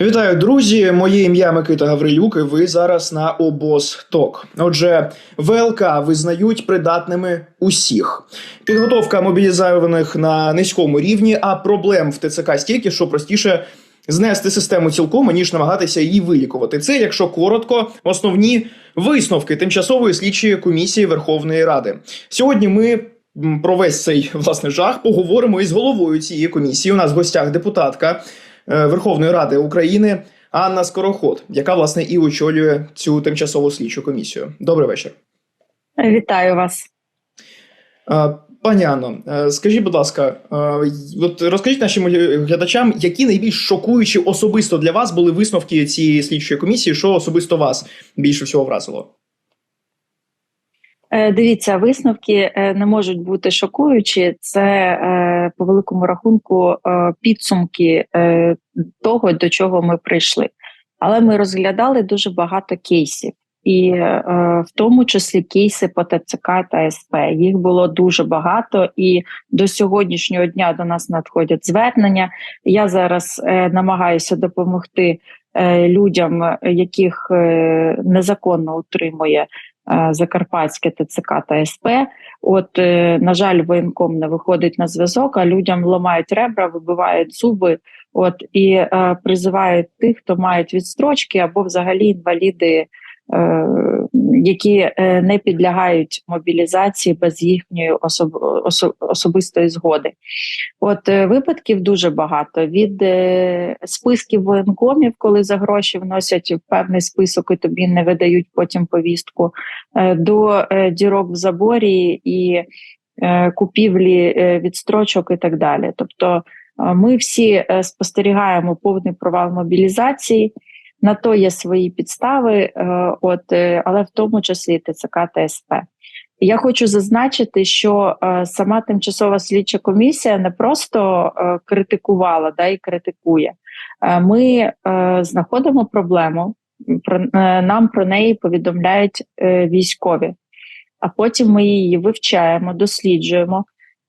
Вітаю, друзі! Моє ім'я Микита Гаврилюк. і Ви зараз на обоз ТОК. Отже, ВЛК визнають придатними усіх. Підготовка мобілізованих на низькому рівні, а проблем в ТЦК стільки, що простіше знести систему цілком, ніж намагатися її вилікувати. Це, якщо коротко, основні висновки тимчасової слідчої комісії Верховної Ради. Сьогодні ми. Про весь цей власне жах поговоримо із головою цієї комісії. У нас в гостях депутатка Верховної Ради України Анна Скороход, яка власне і очолює цю тимчасову слідчу комісію. Добрий вечір. Вітаю вас. Е, Пані Анно, е, скажіть, будь ласка, е, от розкажіть нашим глядачам, які найбільш шокуючі особисто для вас були висновки цієї слідчої комісії, що особисто вас більше всього вразило? Е, Дивіться, висновки е, не можуть бути шокуючі. Це е, по великому рахунку підсумки того, до чого ми прийшли. Але ми розглядали дуже багато кейсів, і в тому числі кейси по ТЦК та СП. Їх було дуже багато, і до сьогоднішнього дня до нас надходять звернення. Я зараз намагаюся допомогти людям, яких незаконно утримує. Е, Закарпатське ТЦК та СП. От, е, на жаль, воєнком не виходить на зв'язок, а людям ламають ребра, вибивають зуби. От і е, призивають тих, хто мають відстрочки або взагалі інваліди, які е, не підлягають мобілізації без їхньої особ, осо, особистої згоди. От е, випадків дуже багато від е, списків воєнкомів, коли за гроші вносять в певний список і тобі не видають потім повістку, е, до е, дірок в заборі і е, купівлі е, відстрочок і так далі. Тобто е, ми всі е, спостерігаємо повний провал мобілізації. На то є свої підстави, е, от е, але в тому числі ТЦК та СП. Я хочу зазначити, що е, сама тимчасова слідча комісія не просто критикувала да і критикує. Ми знаходимо проблему. Про нам про неї повідомляють військові, а потім ми її вивчаємо, досліджуємо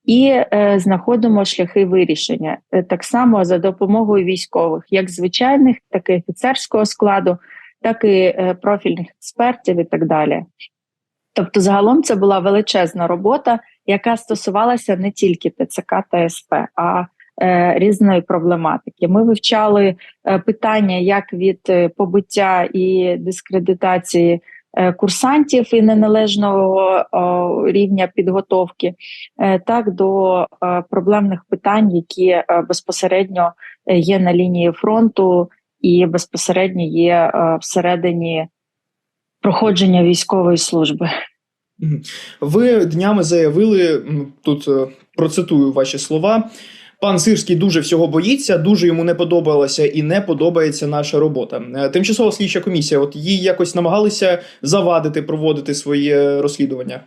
і е, знаходимо шляхи вирішення Е, так само за допомогою військових, як звичайних, так і офіцерського складу, так і е, профільних експертів, і так далі. Тобто, загалом це була величезна робота, яка стосувалася не тільки ТЦК та СП, а різної проблематики. Ми вивчали питання як від побиття і дискредитації курсантів і неналежного рівня підготовки, е, так до е, проблемних питань, які е, безпосередньо е, є на лінії фронту і безпосередньо є е, всередині проходження військової служби. Ви днями заявили тут е, процитую ваші слова. Пан Сирський дуже всього боїться, дуже йому не подобалася і не подобається наша робота. Е, Тимчасова слідча комісія, от їй якось намагалися завадити проводити своє розслідування.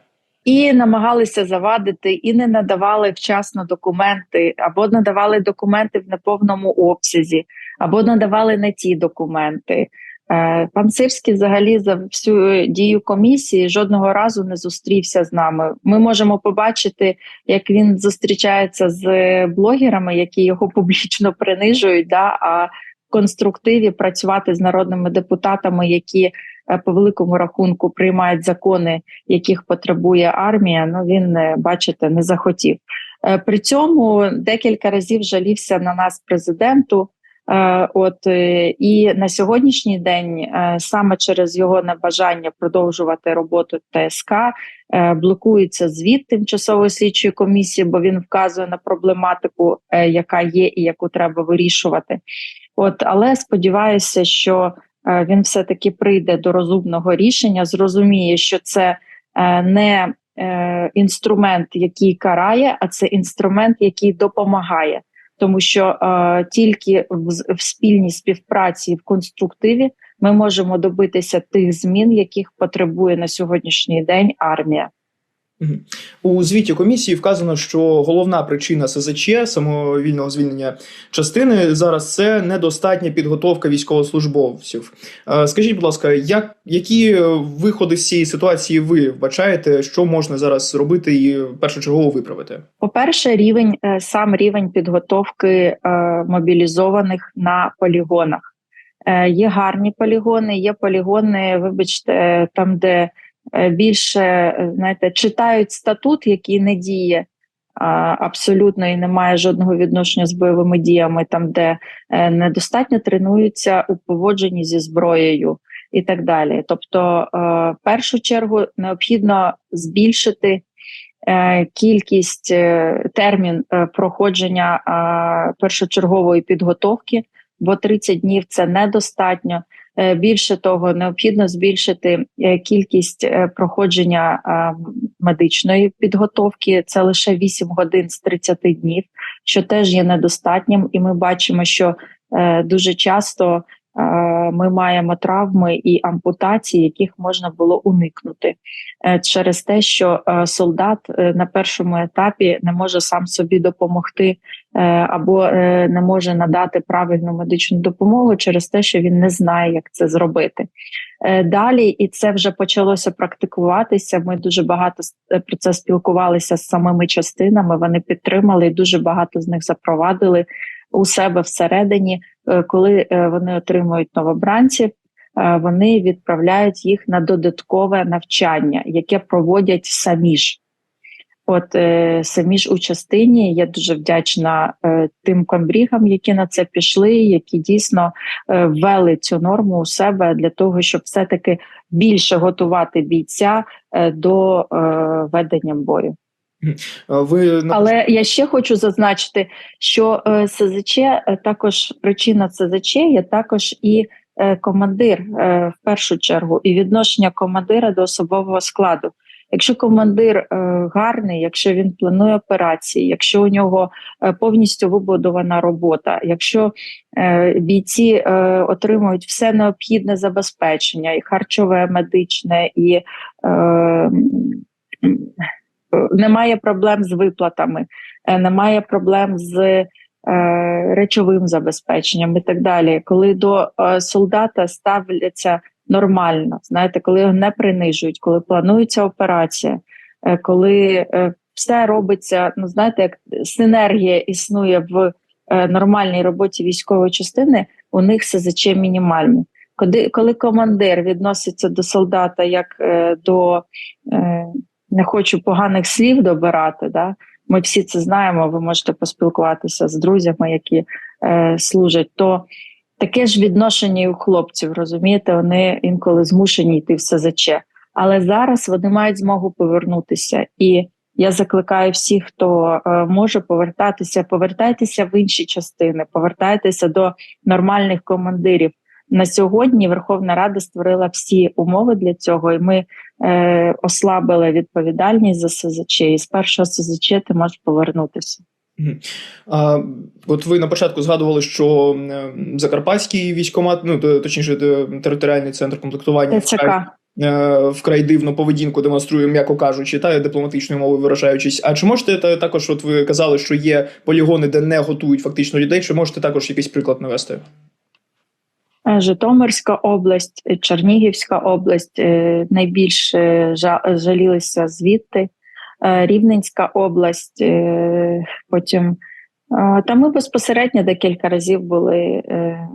І намагалися завадити, і не надавали вчасно документи, або надавали документи в неповному обсязі, або надавали не ті документи. Е, Пан Сирський взагалі за всю дію комісії жодного разу не зустрівся з нами. Ми можемо побачити, як він зустрічається з блогерами, які його публічно принижують. Да, а в конструктиві працювати з народними депутатами, які е, по великому рахунку приймають закони, яких потребує армія. Ну він е, бачите, не захотів. При цьому декілька разів жалівся на нас президенту. Е, От е, і на сьогоднішній день е, саме через його небажання продовжувати роботу ТСК блокується звіт тимчасової слідчої комісії, бо він вказує на проблематику, яка є і яку треба вирішувати. От, але сподіваюся, що він все таки прийде до розумного рішення, зрозуміє, що це не інструмент, який карає, а це інструмент, який допомагає тому що е, тільки в, в спільній співпраці в конструктиві ми можемо добитися тих змін, яких потребує на сьогоднішній день армія. У звіті комісії вказано, що головна причина СЗЧ самовільного звільнення частини зараз це недостатня підготовка військовослужбовців. Е, Скажіть, будь ласка, як які е, виходи з цієї ситуації ви вбачаєте, що можна зараз робити і першочергово виправити? По-перше, рівень е, сам рівень підготовки мобілізованих на полігонах. Є гарні полігони, є полігони, вибачте, там, де більше е, знаєте, читають статут, який не діє абсолютно і не має жодного відношення з бойовими діями, там, де е, недостатньо тренуються у поводженні зі зброєю і так далі. Тобто, е, в першу чергу необхідно збільшити е, кількість е, термін е, проходження е, першочергової підготовки, бо 30 днів це недостатньо. Е, Більше того, необхідно збільшити е, кількість е, проходження медичної підготовки. Це лише 8 годин з 30 днів, що теж є недостатнім, і ми бачимо, що дуже часто ми маємо травми і ампутації, яких можна було уникнути е, через те, що е, солдат е, на першому етапі не може сам собі допомогти е, або е, не може надати правильну медичну допомогу через те, що він не знає, як це зробити. Е, Далі, і це вже почалося практикуватися. Ми дуже багато е, про це спілкувалися з самими частинами. Вони підтримали і дуже багато з них запровадили у себе всередині, Е, коли е, вони отримують новобранців. е, Вони відправляють їх на додаткове навчання, яке проводять самі ж. От е, самі ж у частині я дуже вдячна е, тим комбрігам, які на це пішли, які дійсно е, ввели цю норму у себе для того, щоб все-таки більше готувати бійця е, до е, ведення бою. Е, Ви Але я ще хочу зазначити, що е, СЗЧ е, також причина СЗЧ є також і командир в першу чергу, і відношення командира до особового складу. Якщо командир гарний, якщо він планує операції, якщо у нього повністю вибудована робота, якщо бійці отримують все необхідне забезпечення, і харчове, медичне, і немає проблем з виплатами, е, немає проблем з е, речовим забезпеченням і так далі. Коли до е, солдата ставляться нормально, знаєте, коли його не принижують, коли планується операція, коли все робиться, ну знаєте, як синергія існує в нормальній роботі військової частини, у них СЗЧ мінімальні. Коли, коли командир відноситься до солдата як е, до е, не хочу поганих слів добирати. Да? Ми всі це знаємо. Ви можете поспілкуватися з друзями, які е, служать. То таке ж відношення у хлопців, розумієте, вони інколи змушені йти в СЗЧ. Але зараз вони мають змогу повернутися. І я закликаю всіх, хто е, може повертатися, повертайтеся в інші частини, повертайтеся до нормальних командирів. На сьогодні Верховна Рада створила всі умови для цього, і ми е, ослабили відповідальність за СЗЧ. І з першого СЗЧ ти можеш повернутися. А, от ви на початку згадували, що е, Закарпатський військомат, ну точніше, територіальний центр комплектування вкрай, е, вкрай дивну поведінку демонструє, м'яко кажучи, та дипломатичною мовою виражаючись. А чи можете та- також, от ви казали, що є полігони, де не готують фактично людей? Чи можете також якийсь приклад навести? Е, Житомирська область, е, Чернігівська область е, найбільш е, жа- жалілися звідти. Рівненська область, потім та ми безпосередньо декілька разів були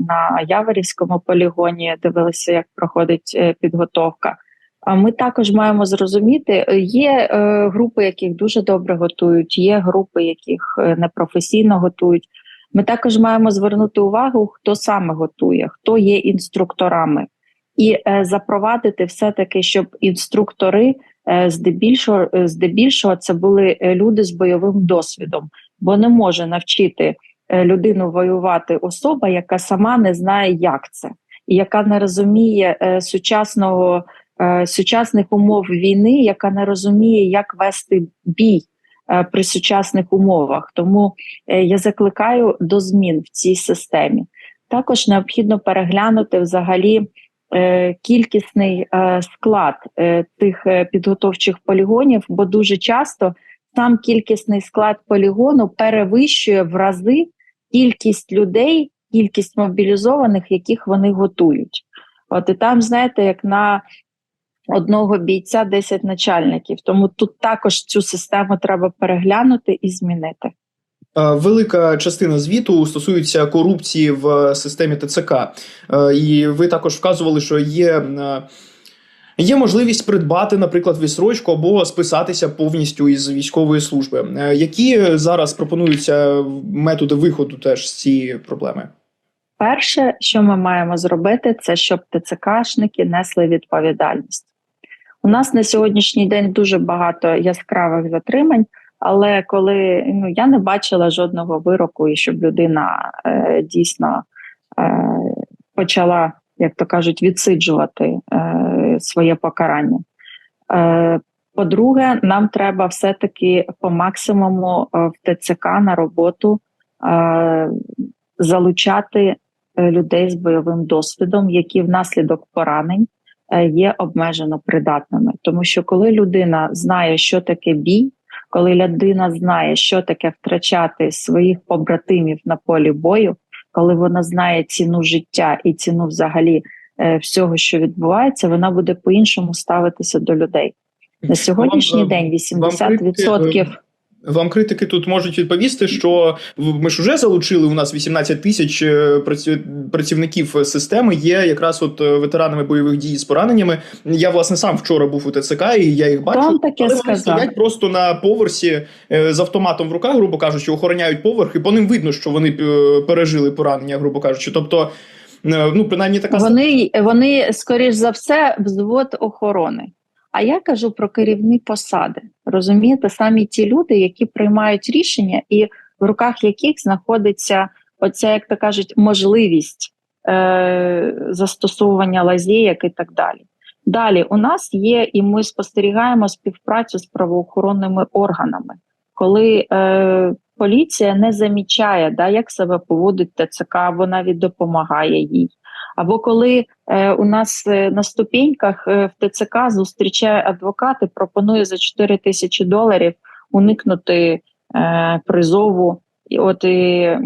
на Яворівському полігоні, дивилися, як проходить підготовка. А ми також маємо зрозуміти, є групи, яких дуже добре готують, є групи, яких непрофесійно готують. Ми також маємо звернути увагу, хто саме готує, хто є інструкторами, і е, запровадити все таки, щоб інструктори е, здебільшого, е, здебільшого це були е, люди з бойовим досвідом, бо не може навчити е, людину воювати особа, яка сама не знає, як це, і яка не розуміє е, сучасного сучасних умов війни, яка не розуміє, як вести бій при сучасних умовах. Тому е, я закликаю до змін в цій системі. Також необхідно переглянути взагалі е, кількісний е, склад е, тих е, підготовчих полігонів, бо дуже часто сам кількісний склад полігону перевищує в рази кількість людей, кількість мобілізованих, яких вони готують. От і там, знаєте, як на одного бійця 10 начальників. Тому тут також цю систему треба переглянути і змінити. Е, Велика частина звіту стосується корупції в системі ТЦК. Е, І ви також вказували, що є, е, є можливість придбати, наприклад, відсрочку або списатися повністю із військової служби. Е, Які зараз пропонуються методи виходу теж з цієї проблеми? Перше, що ми маємо зробити, це щоб ТЦКшники несли відповідальність. У нас на сьогоднішній день дуже багато яскравих затримань, але коли ну я не бачила жодного вироку, і щоб людина е, дійсно е, почала, як то кажуть, відсиджувати е, своє покарання. Е, по-друге, нам треба все-таки по максимуму е, в ТЦК на роботу е, залучати е, людей з бойовим досвідом, які внаслідок поранень є обмежено придатними. Тому що коли людина знає, що таке бій, коли людина знає, що таке втрачати своїх побратимів на полі бою, коли вона знає ціну життя і ціну взагалі е, всього, що відбувається, вона буде по-іншому ставитися до людей. На сьогоднішній Вам, е, день вам критики, 80% Вам критики тут можуть відповісти, що ми ж вже залучили у нас 18 тисяч е, працівників системи. Є якраз от е, ветеранами бойових дій з пораненнями. Я власне сам вчора був у ТЦК, і я їх бачу. Хто вам таке Але вони стоять просто на поверсі е, з автоматом в руках, грубо кажучи, охороняють поверх, і по ним видно, що вони пережили поранення, грубо кажучи. Тобто, ну принаймні така Вони, вони скоріш за все, взвод охорони. А я кажу про керівні посади. Розумієте, самі ті люди, які приймають рішення, і в руках яких знаходиться оця, як то кажуть, можливість е- застосовування лазєєк і так далі. Далі у нас є, і ми спостерігаємо співпрацю з правоохоронними органами, коли е, поліція не замічає, да, як себе поводить ТЦК, або навіть допомагає їй. Або коли е, у нас е, на ступеньках е, в ТЦК зустрічає адвокат і пропонує за 4 тисячі доларів уникнути е, призову, і от і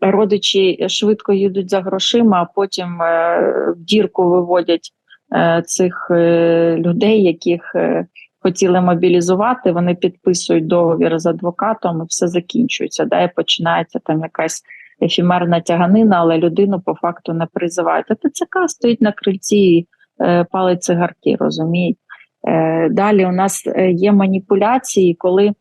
родичі швидко їдуть за грошима, а потім е, в дірку виводять е, цих е, людей, яких е, хотіли мобілізувати. Вони підписують договір з адвокатом, і все закінчується. Да, і починається там якась ефемерна тяганина, але людину по факту не призивають. А ТЦК стоїть на крильці і е, палить цигарки, розуміють. Е, далі у нас е, є маніпуляції, коли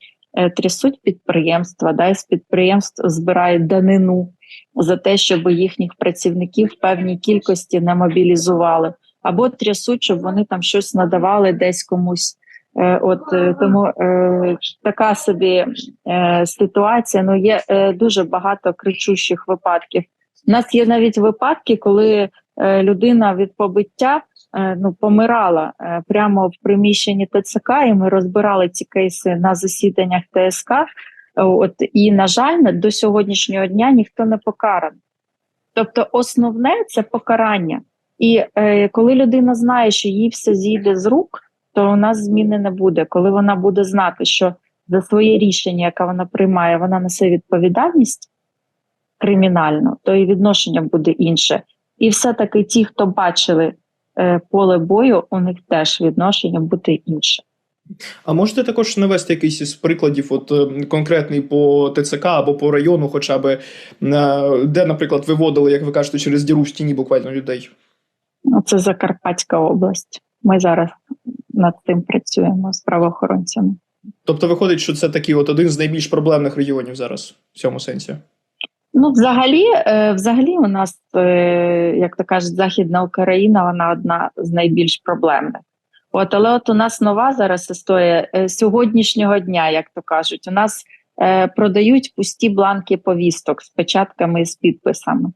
трясуть підприємства, да, з підприємств збирають данину за те, щоб їхніх працівників в певній кількості не мобілізували, або трясуть, щоб вони там щось надавали десь комусь. Е, От е, тому е, така собі ситуація. Ну є дуже багато кричущих випадків. У нас є навіть випадки, коли людина від побиття ну помирала прямо в приміщенні ТЦК, і ми розбирали ці кейси на засіданнях ТСК. От і на жаль, до сьогоднішнього дня ніхто не покараний. Тобто, основне це покарання. І е, коли людина знає, що їй все зійде з рук, то у нас зміни не буде. Коли вона буде знати, що за своє рішення, яке вона приймає, вона несе відповідальність кримінальну, то і відношення буде інше. І все-таки ті, хто бачили е, поле бою, у них теж відношення буде інше. А можете також навести якийсь із прикладів, от е, конкретний по ТЦК або по району, хоча б, е, де, наприклад, виводили, як ви кажете, через діру в стіні буквально людей? Ну, Це Закарпатська область. Ми зараз над цим працюємо з правоохоронцями. Тобто виходить, що це такий от один з найбільш проблемних регіонів зараз в цьому сенсі. Ну, взагалі, е, взагалі, у нас, е, як то кажуть, Західна Україна, вона одна з найбільш проблемних. От, але от у нас нова зараз історія е, сьогоднішнього дня, як то кажуть, у нас продають пусті бланки повісток з печатками і з підписами.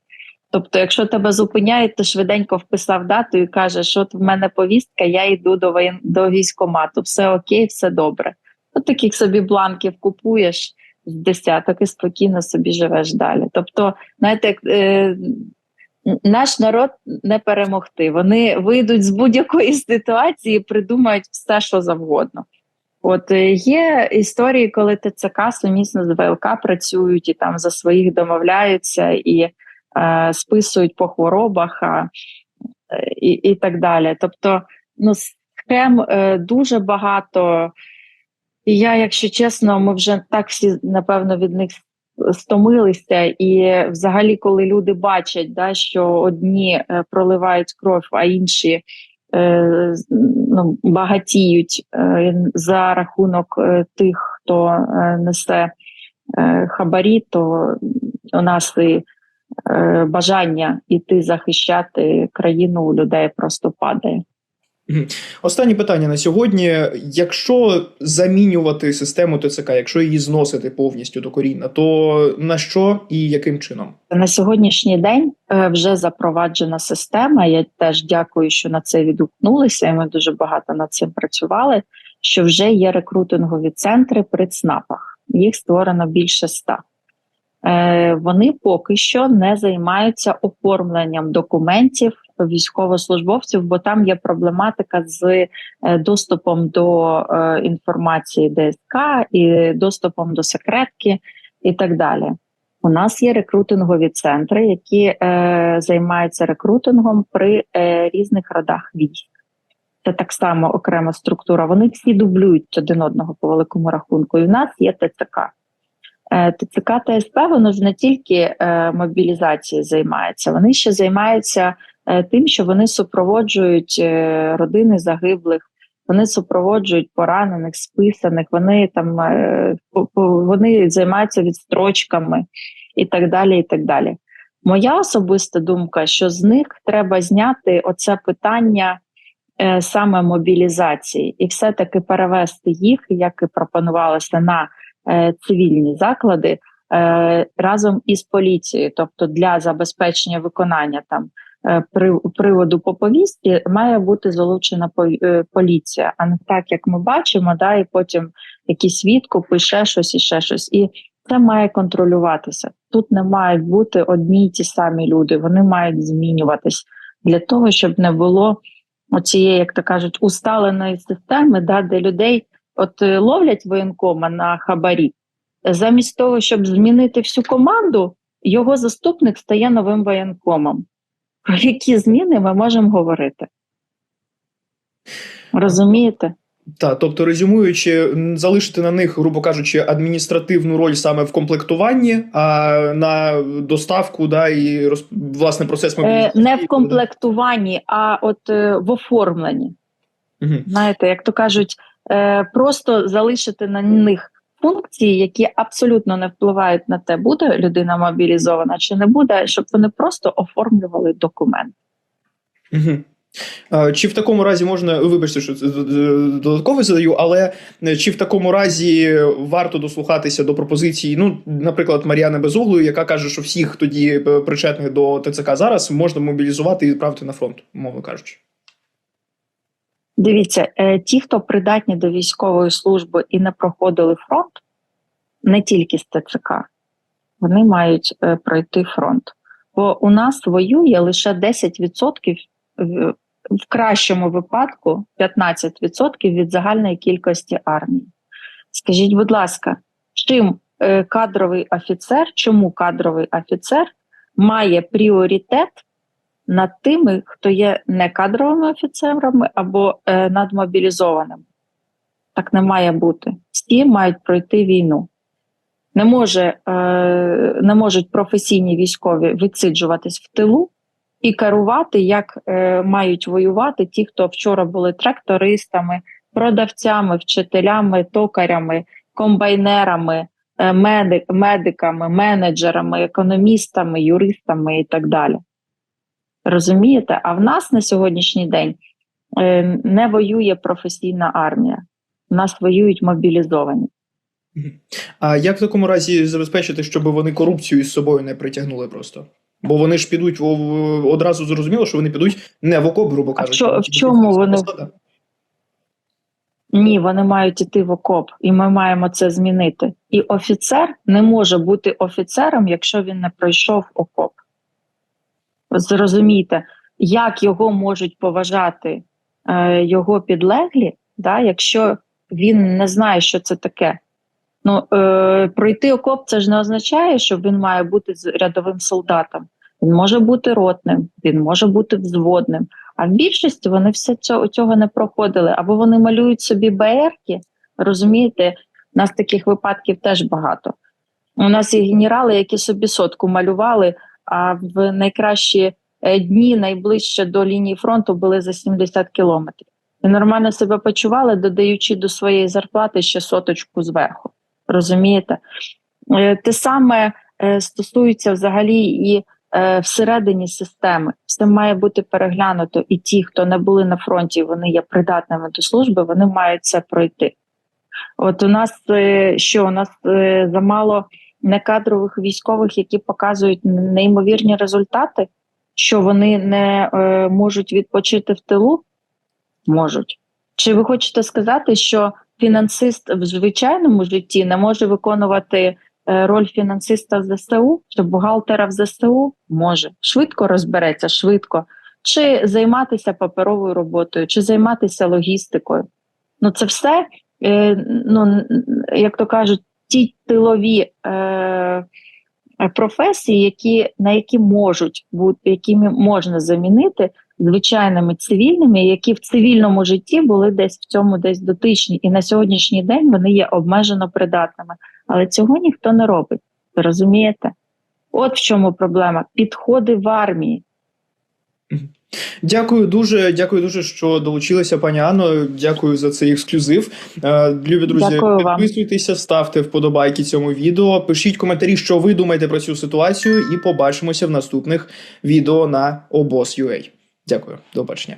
Тобто, якщо тебе зупиняють, ти швиденько вписав дату і кажеш, от в мене повістка, я йду до воєн... до військкомату, все окей, все добре. От таких собі бланків купуєш з десяток і спокійно собі живеш далі. Тобто, знаєте, як, е, наш народ не перемогти. Вони вийдуть з будь-якої ситуації, придумають все, що завгодно. От е, є історії, коли ТЦК сумісно з ВЛК працюють і там за своїх домовляються і списують по хворобах а, е, і, і так далі. Тобто, ну, схем е, дуже багато. І я, якщо чесно, ми вже так всі напевно від них стомилися, і взагалі, коли люди бачать, да, що одні е, проливають кров, а інші е, ну, багатіють е, за рахунок е, тих, хто е, несе е, хабарі, то у нас і е, бажання іти захищати країну у людей просто падає. Останнє питання на сьогодні: якщо замінювати систему ТЦК, якщо її зносити повністю докорінно, то на що і яким чином? На сьогоднішній день е, вже запроваджена система. Я теж дякую, що на це відгукнулися. і Ми дуже багато над цим працювали. Що вже є рекрутингові центри при ЦНАПах. Їх створено більше ста. Е, Вони поки що не займаються оформленням документів військовослужбовців, бо там є проблематика з е, доступом до е, інформації ДСК і доступом до секретки і так далі. У нас є рекрутингові центри, які е, займаються рекрутингом при е, різних родах військ. Це так само окрема структура. Вони всі дублюють один одного по великому рахунку. І в нас є ТЦК. Е, ТЦК та СП воно ж не тільки е, мобілізацією займається, вони ще займаються е, тим, що вони супроводжують родини загиблих, вони супроводжують поранених, списаних, вони там вони займаються відстрочками і так далі. І так далі. Моя особиста думка, що з них треба зняти оце питання саме мобілізації, і все-таки перевести їх, як і пропонувалося на цивільні заклади е, разом із поліцією, тобто для забезпечення виконання там е, при приводу по повістці має бути залучена е, поліція, а не так, як ми бачимо, да, і потім якийсь відкуп, і ще щось, і ще щось. І це має контролюватися. Тут не мають бути одні й ті самі люди, вони мають змінюватись для того, щоб не було оцієї, як то кажуть, усталеної системи, да, де людей от е, ловлять воєнкома на хабарі. Замість того, щоб змінити всю команду, його заступник стає новим воєнкомом. Про які зміни ми можемо говорити? Розумієте? Та, тобто, резюмуючи, залишити на них, грубо кажучи, адміністративну роль саме в комплектуванні, а на доставку, да, і роз... власне процес Е, мобілізації. не в комплектуванні, а от е, в оформленні. Мгм. Знаєте, як то кажуть, е, просто залишити на них функції, які абсолютно не впливають на те, буде людина мобілізована чи не буде, щоб вони просто оформлювали документ. А, Чи в такому разі можна, вибачте, що додатково задаю, але е, чи в такому разі варто дослухатися до пропозиції, ну, наприклад, Мар'яни Безуглої, яка каже, що всіх тоді е, причетних до ТЦК зараз можна мобілізувати і відправити на фронт, умовно кажучи. Дивіться, е, ті, хто придатні до військової служби і не проходили фронт, не тільки з ТЦК, вони мають е, пройти фронт. Бо у нас воює лише 10%, в, кращому випадку 15% від загальної кількості армії. Скажіть, будь ласка, чим е, кадровий офіцер, чому кадровий офіцер має пріоритет над тими, хто є не кадровими офіцерами або е, надмобілізованими. Так не має бути. Всі мають пройти війну. Не, може, е, не можуть професійні військові відсиджуватись в тилу і керувати, як е, мають воювати ті, хто вчора були трактористами, продавцями, вчителями, токарями, комбайнерами, медик, медиками, менеджерами, економістами, юристами і так далі. Розумієте? А в нас на сьогоднішній день е, не воює професійна армія, в нас воюють мобілізовані. А як в такому разі забезпечити, щоб вони корупцію із собою не притягнули просто? Бо вони ж підуть одразу зрозуміло, що вони підуть не в окоп, грубо кажучи. а в чому вони- Ні, вони мають іти в окоп, і ми маємо це змінити. І офіцер не може бути офіцером, якщо він не пройшов окоп. Зрозумійте, як його можуть поважати е, його підлеглі, да, якщо він не знає, що це таке. Ну, е, пройти окоп це ж не означає, що він має бути рядовим солдатом. Він може бути ротним, він може бути взводним. А в більшості вони все цього, цього не проходили. Або вони малюють собі БРки, розумієте, у нас таких випадків теж багато. У нас є генерали, які собі сотку малювали, а в найкращі е, дні найближче до лінії фронту були за 70 кілометрів. І нормально себе почували, додаючи до своєї зарплати ще соточку зверху. Розумієте? Е, Те саме е, стосується взагалі і всередині системи. Все має бути переглянуто, і ті, хто не були на фронті, вони є придатними до служби, вони мають це пройти. От у нас що у нас замало некадрових військових, які показують неймовірні результати, що вони не е, можуть відпочити в тилу? Можуть. Чи ви хочете сказати, що фінансист в звичайному житті не може виконувати е, роль фінансиста в ЗСУ, чи бухгалтера в ЗСУ? Може. Швидко розбереться, швидко. Чи займатися паперовою роботою, чи займатися логістикою? Ну, це все, е, ну, як то кажуть, ті тилові е, професії, які, на які можуть бути, якими можна замінити звичайними цивільними, які в цивільному житті були десь в цьому десь дотичні, і на сьогоднішній день вони є обмежено придатними. Але цього ніхто не робить. Розумієте? От в чому проблема. Підходи в армії. Дякую дуже, дякую дуже, що долучилися, пані Анно. Дякую за цей ексклюзив. Е, Любі друзі, Дякую вам. ставте вподобайки цьому відео. Пишіть коментарі, що ви думаєте про цю ситуацію, і побачимося в наступних відео на обоз.ua. Дякую, до побачення.